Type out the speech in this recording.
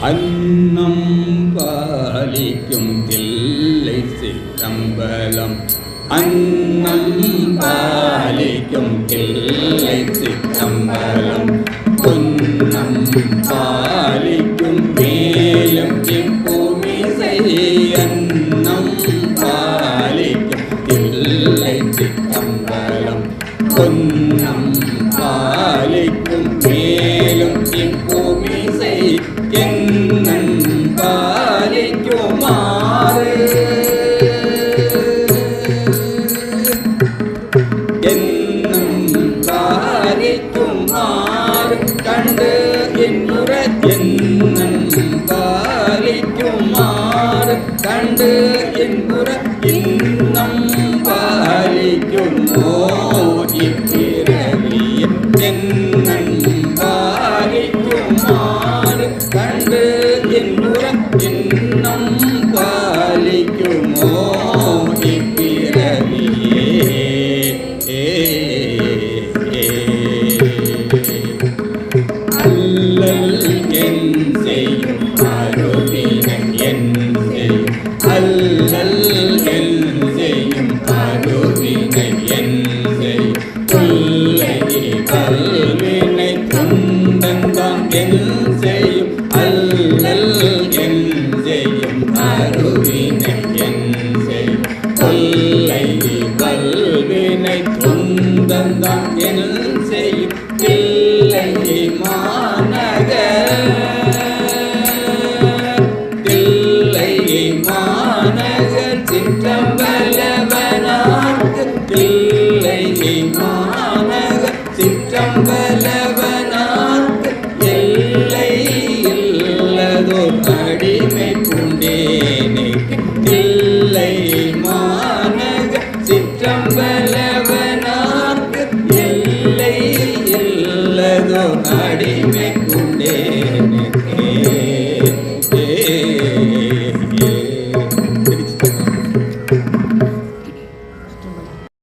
அன்னம் பாலிக்கும் தில்லை சிற்றம்பலம். அன்னம் பாலிக்கும் தில்லை சிற்றம்பலம். பொன்னம் பாலிக்கும் மேலும் பூமி அன்னம் பாலிக்கும் தில்லை சிற்றம்பலம். பொன்னம் பாலிக்குமாறு கண்டு என்னுற என்னும் பாலிக்குமாறு கண்டு என்புற இன்னம் பாலிக்குமோ இப்பிறவியில் எஞ்செய்யும் அல்லல் எஞ்செய்யும் அருவினை எஞ்செய்யும் தொல்லை பல்வினை துந்தந்தான் என் செய்யும் தில்லை மாநகர் தில்லை மாநகர் சிற்றம்பலவனார் தில்லை படிமை